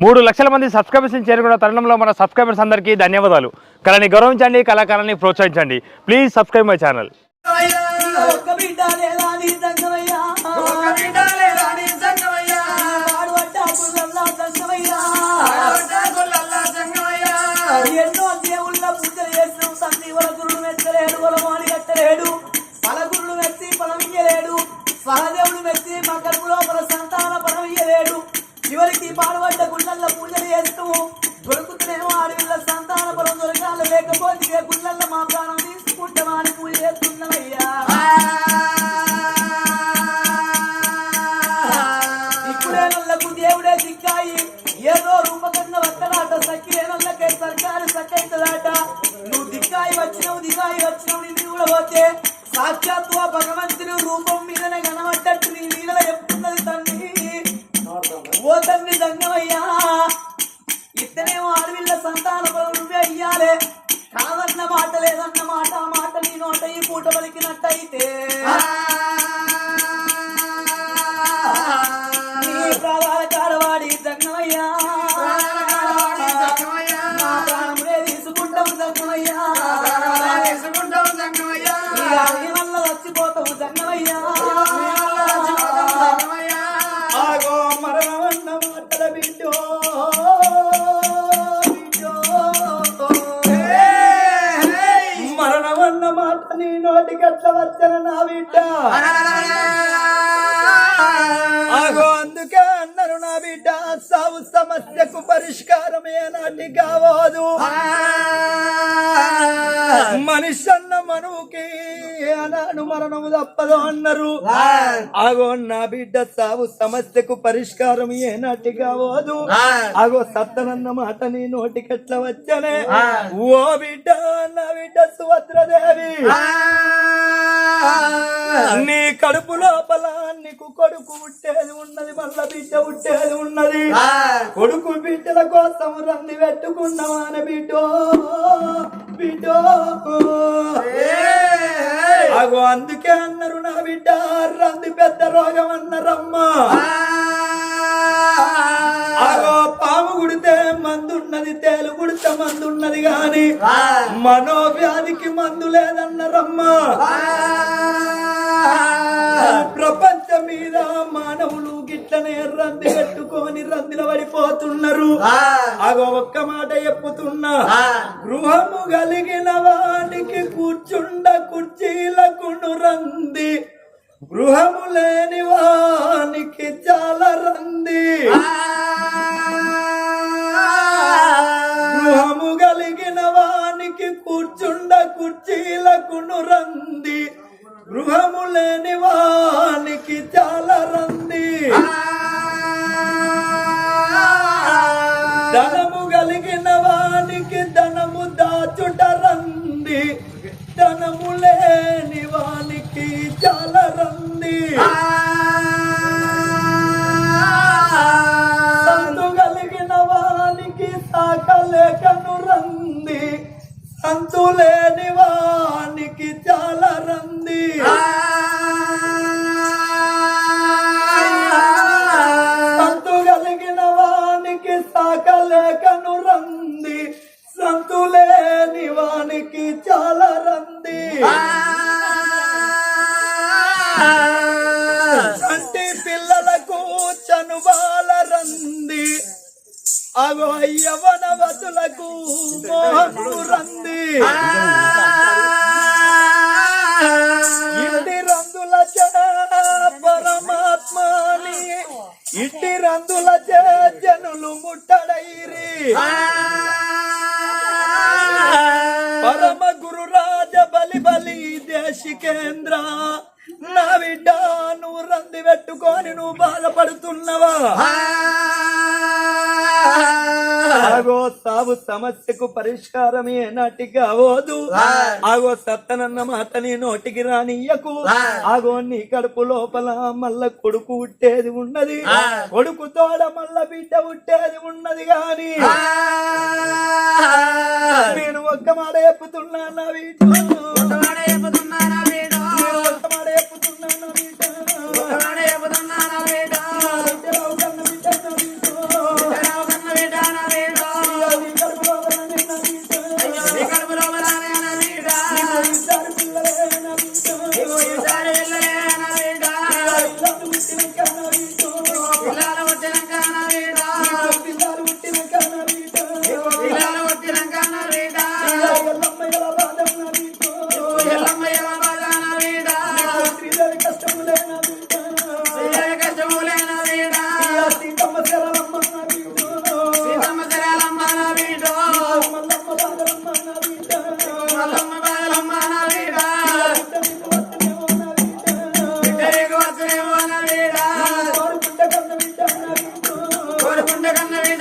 మూడు లక్షల మంది సబ్స్క్రైబర్స్ని చేరుకున్న తరుణంలో మన సబ్స్క్రైబర్స్ అందరికీ ధన్యవాదాలు. కళని గౌరవించండి కళాకారాన్ని ప్రోత్సహించండి. ప్లీజ్ సబ్స్క్రైబ్ మై ఛానల్ ఎన్నో దేవుళ్ళ పూజలు చేసినాం వలగురుడు మెచ్చలేడు కట్టలేడు పలగురుడు మెచ్చి సహదేవుడు మెచ్చి మా కడుపు లోపల సంతాన పరమియ్యలేడు చివరికి పాడబడ్డ గుళ్ళల్లో పూజలు చేస్తాము దొరుకుతున్నేమో ఆడవిళ్ళ సంతాన పరం దొరకాలి. లేకపోతే గుళ్ళల్లో మా ప్రాణం తీసుకుంటామా అని పూజ చేస్తున్నామయ్యా ఇప్పుడేనల్లకు దేవుడే దిక్కాయి. ఏదో రూపకన్న వత్తరాట సక్కిరేనల్లకే సర్కారు సక్కైతదాట వచ్చన నా బిడ్డ. అందుకే అన్నారు నా బిడ్డ సావు సమస్యకు పరిష్కారమే నాటి కావదు. మనిషి అన్న మనువుకి అనాడు మరణము తప్పదు అన్నారు. ఆగో నా బిడ్డ సావు సమస్యకు పరిష్కారం ఏనాటి కావదు. ఆగో సత్తనన్న మాట నీ నోటికెట్ల వచ్చనే. ఓ బిడ్డ నా బిడ్డ సుభద్రదేవి. నీ కడుపు లోపల నీకు కొడుకు పుట్టేది ఉన్నది మళ్ళా బిడ్డ పుట్టేది ఉన్నది. కొడుకు బిడ్డల కోసం రంది పెట్టుకున్నావాన బిడ్డో బిడ్డో. అగో అందుకే అన్నారు నా బిడ్డ రంది పెద్ద రోగం అన్నారమ్మా. అగో పాము గుడితే మందున్నది తేలు గుడితే మందున్నది గాని మనోవ్యాధికి మందు లేదన్నారమ్మా. ప్రపంచం మీద మానవులు గిట్లనే రంది కట్టుకొని రందిలో పడిపోతున్నారు. అగో ఒక్క మాట చెప్పుతున్నా. గృహము కలిగిన వానికి కూర్చుండ కుర్చీలకును రంది. గృహము లేని వానికి చాలా రంది. గృహము కలిగిన వానికి కూర్చుండ కుర్చీలకును రంది. గృహము లేని వానికి చాలా రంది ఇంటి రందుల పరమాత్మని ఇంటి రందుల జనులు ముట్టడైరి. పరమ గురు రాజ బలి బలి దేశికేంద్ర నా బిడ్డ నువ్వు రంది పెట్టుకొని నువ్వు బాధపడుతున్నవా? ఆగో సాగు సమస్యకు పరిష్కారం ఏనాటి కావోదు ఆగో సత్తనన్న మాట నీ నోటికి రానియ్యకు. ఆగో నీ కడుపు లోపల మల్ల కొడుకు ఉట్టేది ఉన్నది. కొడుకు తోడ మల్ల బిడ్డ ఉట్టేది ఉన్నది గాని. నేను ఒక్క మాట చెప్పుతున్నా నా వీటి I'm a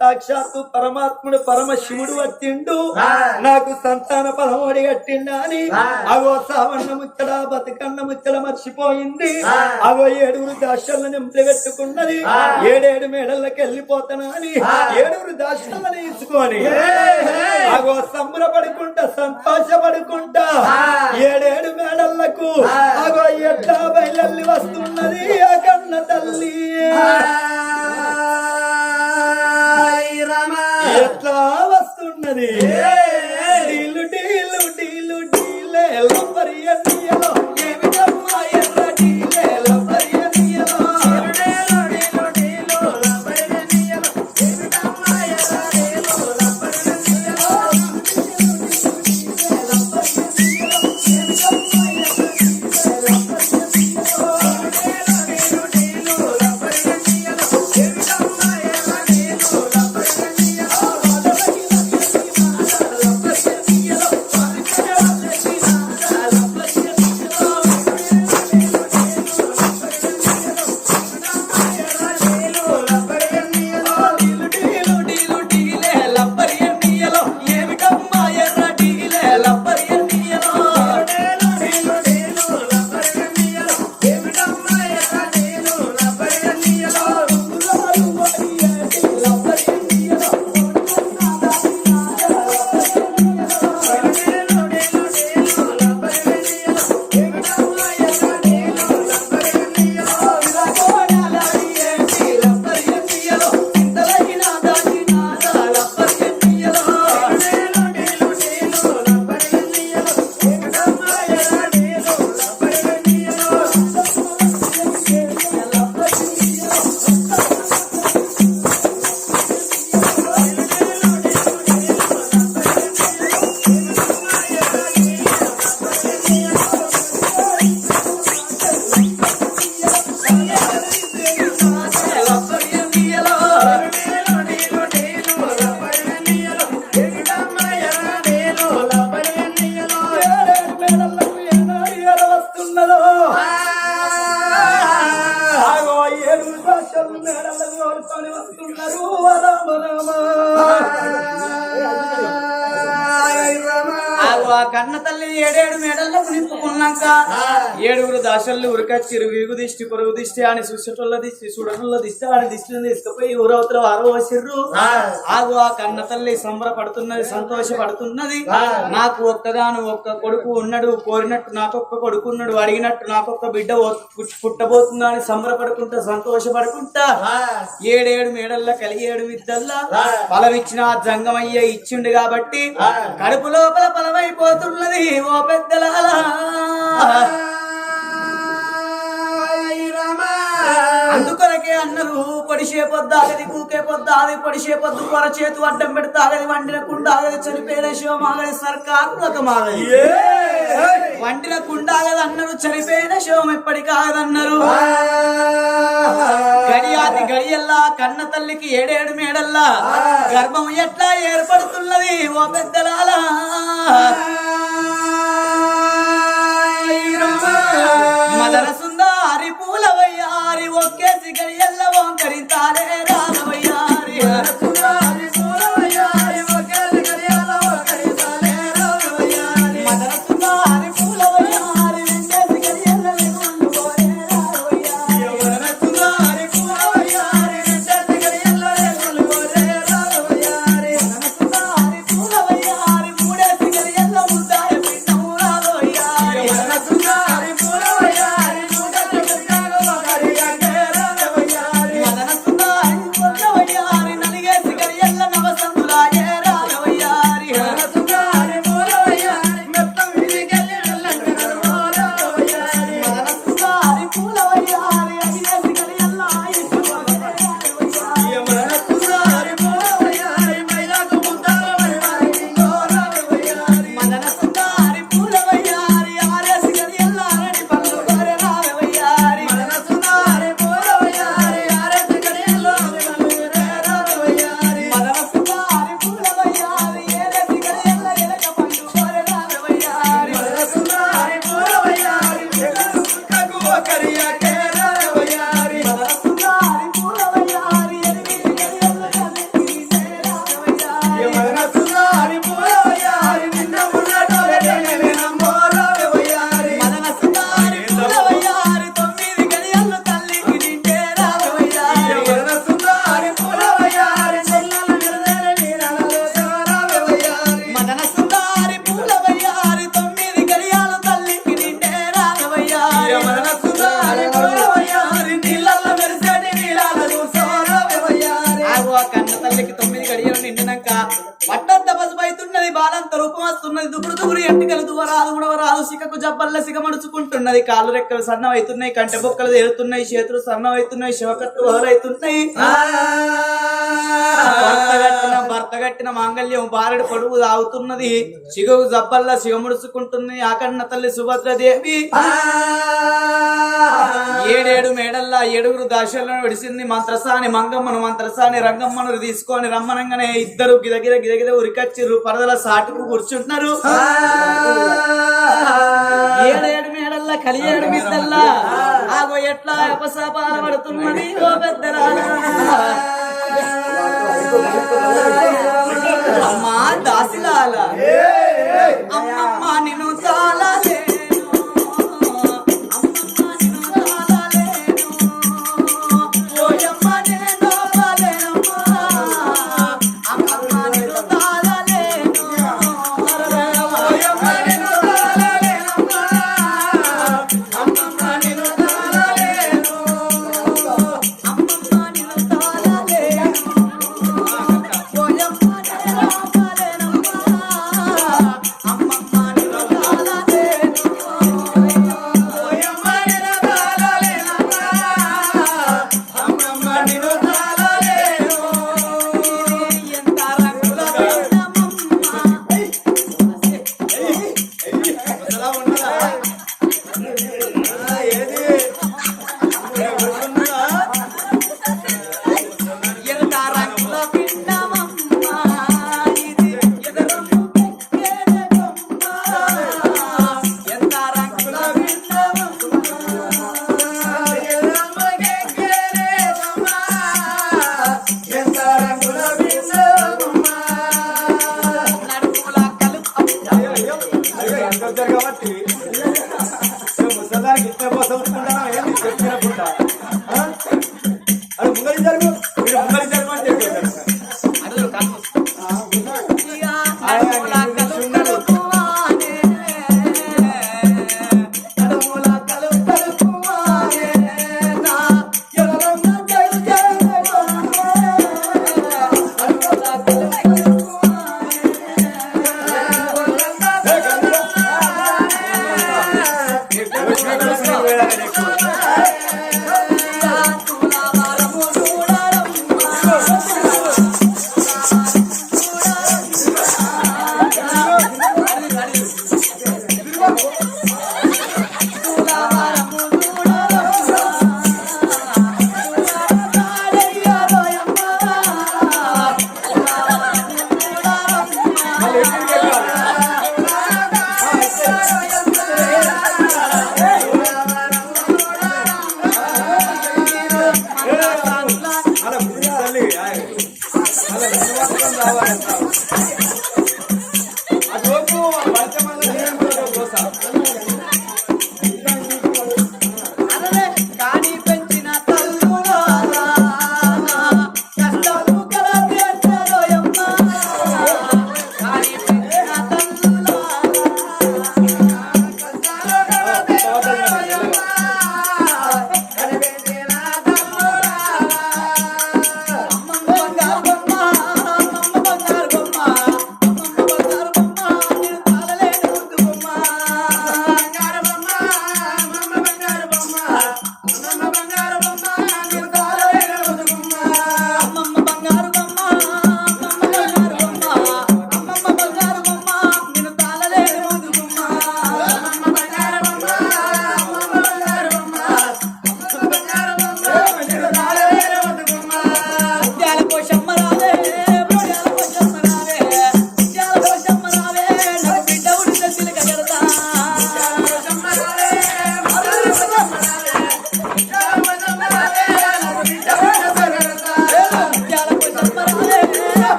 సాక్షాత్తు పరమాత్ముడు పరమశివుడు వచ్చిండు. నాకు సంతాన పదమోడి కట్టిండా అని. అగో సావన్న ముచ్చడ బతుకన్న ముచ్చడ మర్చిపోయింది. అగో ఏడుగురు దాశలను నింపలు పెట్టుకున్నది. ఏడేడు మేడల్లోకి వెళ్ళిపోతానా అని. ఏడుగురు దాశలను ఇచ్చుకొని అగో సంబరపడుకుంటా సంతోషపడుకుంటా. ఏడేడు మేడళ్ళకు అగో ఎట్లా బయలల్లి వస్తున్నది ఆ కన్న తల్లి. దిష్టి అని చూసేటోళ్ళ దిష్టి చూడటంలో దిష్టి ఆడి దిష్టిని తీసుకుపోయి ఊరవతల ఆరో వసిర్రు ఆగు ఆ కన్న తల్లి సంబరపడుతున్నది సంతోషపడుతున్నది. నాకు ఒక్కగాను ఒక్క కొడుకు ఉన్నాడు కోరినట్టు నాకొక్క కొడుకు ఉన్నాడు అడిగినట్టు నాకొక్క బిడ్డ పుట్టబోతుందా అని సంబరపడుకుంటా సంతోషపడుకుంటా? ఏడేడు మేడల్లా కలిగి ఏడు విద్దల్లా ఫలమిచ్చిన జంగమయ్య ఇచ్చిండు కాబట్టి కడుపు లోపల ఫలమైపోతున్నది ఓ పెద్దలాలా అన్నారు. పొడిసే పొద్దు ఆగది కూకే పొద్దు ఆగది పొడిసే పొద్దు పొర చేతు అడ్డం పెడితే ఆగది వండిన కుండ ఆగది చనిపోయిన శివం ఆగది సర్కారు వండిన కుండ ఆగదు అన్నారు చనిపోయిన శివం ఎప్పటికి ఆగదన్నారు. గడియాతి గడియల్లా కన్న తల్లికి ఏడేడు మేడల్లా. గర్భం ఎట్లా ఏర్పడుతున్నది ఓ పెద్దలాలా? పూలవయ్యారి ఒక్కేసి గడియల్ల జబ్బల్ల సిగ మడుచుకుంటున్నది. కాళ్ళు రెక్కలు సన్నం అవుతున్నాయి కంటె బొక్కలు తేలుతున్నాయి చేతులు సన్నం అవుతున్నాయి శివకత్తు వదలవుతున్నాయి భర్త కట్టిన మాంగళ్యం బారెడు పొడుగు తాగుతున్నది. సిగకు జబ్బల్ల సిగ ముడుచుకుంటుంది ఆకన్న తల్లి సుభద్రదేవి. ఏడేడు మేడల్లా ఏడుగురు దాశలను విడిసింది మంత్రసాని మంగమ్మను. మంత్రసాని రంగమ్మను తీసుకొని రమ్మనంగానే ఇద్దరు గిదగిద గిదగిద ఉరికచ్చిర్రు. పరదల సాటుకు కూర్చుంటున్నారు. ఏడేడు మేడల్లా కలియేడు బిడ్డల్లా ఆగో ఎట్లా అపసపాల పడుతున్నది ఓ పెద్దరాలా అమ్మా దాసిలాల అమ్మమ్మ కాని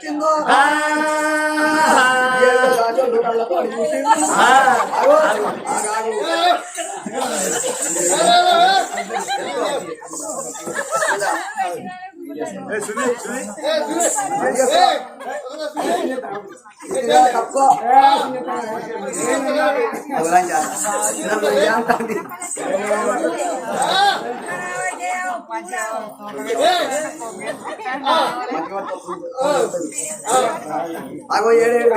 వచ్చిందో తక్కువ పంచాయత్ అగో ఏడేడు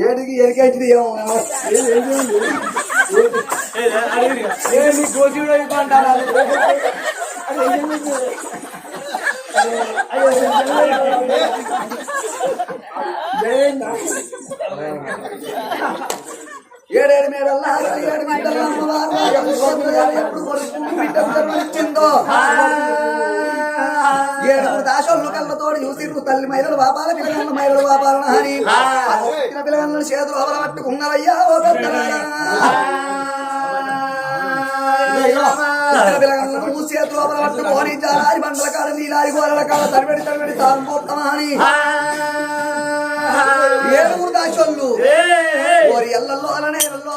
ఏడికి ఎరికైతుంది ఏమో ఏడేడు మేడల్లా ఏడు బిడ్డల అమ్మవారు ఎప్పుడు కొడుకు బిడ్డ జన్మనిచ్చిందో ఏడుగురు దాసోళ్ళు కళ్ళతోటి చూసిర్రు తల్లి బాపాల పిల్లగాళ్ళ మైదలు బాపాలను అని పుట్టిన పిల్లగాళ్ళని చేతులు అవల ఓ పుట్టిన పిల్లగాళ్ళను మూసి చేతులు అవల జాలారి బండల కాడ నీలారి గోరల కాడ తడిబెడి తడిబెడి తాను పోతామా అని ఏడుగురు దాసోళ్ళు ఓరి ఎల్లల్లో అలనేరల్లో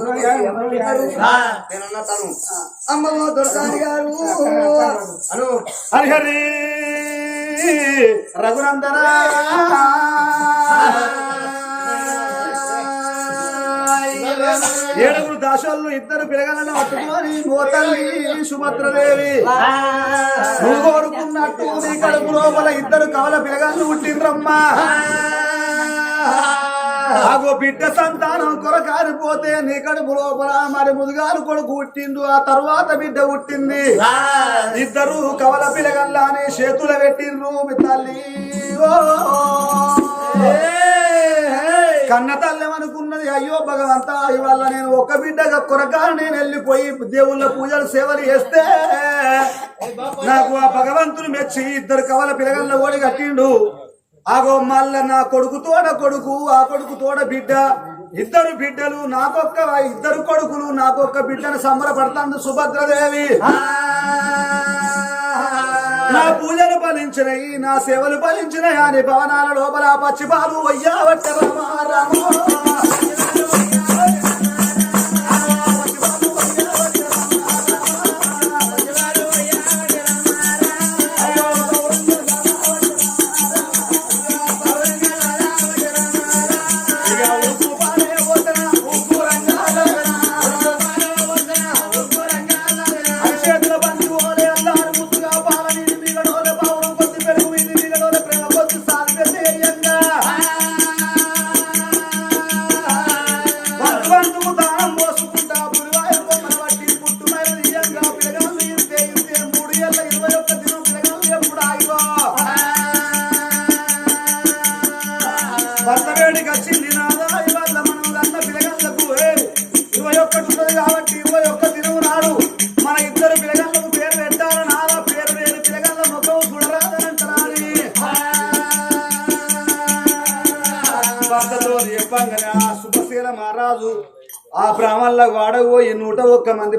తల్లికి. ఎవరు తిన్నారు? నేనన్నా తను. అమ్మమ్మ దొరసాని గారు. అను. హరిహరి. రఘునందన. ఏడుగురు దాసోళ్ళు ఇద్దరు పిలగలను పట్టుకొని మోతల్లి సుభద్రదేవి. నువ్వు కోరుకున్నట్టు నీ కడుపు లోపల ఇద్దరు కవల పిలగాళ్ళు పుట్టిండ్రమ్మా. ఆగో బిడ్డ సంతానం కొరకారిపోతే నీ కడుపు లోపల మరి ముదుగాలు కొడుకు పుట్టిండు. ఆ తర్వాత బిడ్డ పుట్టింది. ఇద్దరు కవల పిలగల్లాని చేతుల పెట్టిండ్రు తల్లి. కన్న తల్లెమనుకున్నది అయ్యో భగవంత ఇవాళ నేను ఒక బిడ్డగా కొరకాల నేను వెళ్ళిపోయి దేవుళ్ళ పూజలు సేవలు చేస్తే నాకు ఆ భగవంతుని మెచ్చి ఇద్దరు కవల పిలగల్ల ఓడి కట్టిండు. ఆగో మల్ల నా కొడుకు తోడ కొడుకు ఆ కొడుకు తోడ బిడ్డ. ఇద్దరు బిడ్డలు నాకొక్క ఇద్దరు కొడుకులు నాకొక్క బిడ్డను సంబరపడతాను సుభద్రదేవి. నా పూజలు ఫలించినయి నా సేవలు ఫలించినయి అని భవనాల లోపల పచ్చిపాలు వయ్యావట్ట రామ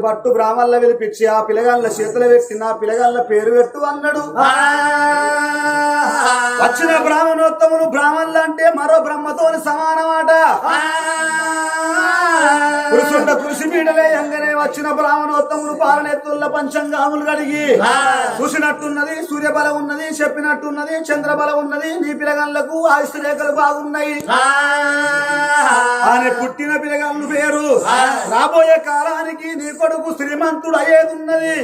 పట్టు బ్రాహ్మణుల పిలిపించి ఆ పిల్లగాళ్ళ చేతులు పెట్టి నా పిల్లగాళ్ళ పేరు పెట్టు అన్నాడు. వచ్చిన బ్రాహ్మణోత్తములు బ్రాహ్మణులు అంటే మరో బ్రహ్మతోని సమానమాట. పురుషుండ కృషి మీడలే ఎంగనే వచ్చిన బ్రాహ్మణోత్తములు పాలనెత్తుల్ల పంచంగాములు కడిగి చూసినట్టున్నది సూర్యబలం ఉన్నది చెప్పినట్టున్నది చంద్రబలం ఉన్నది నీ పిలగన్లకు ఆయుష్ రేఖలు బాగున్నాయి. ఆయన పుట్టిన పిలగాళ్ళు పేరు రాబోయే కాలానికి నీ కొడుకు శ్రీమంతుడు అయ్యేదున్నది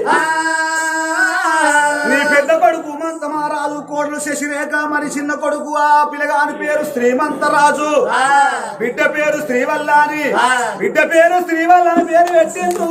నీ పెద్ద కొడుకు మంతమారాజు కోడలు శశిరేఖ మరి చిన్న కొడుకు ఆ పిల్లగాని పేరు శ్రీమంతరాజు. బిడ్డ పేరు శ్రీవల్లాని. బిడ్డ పేరు శ్రీవల్లని పేరు పెట్టిండు.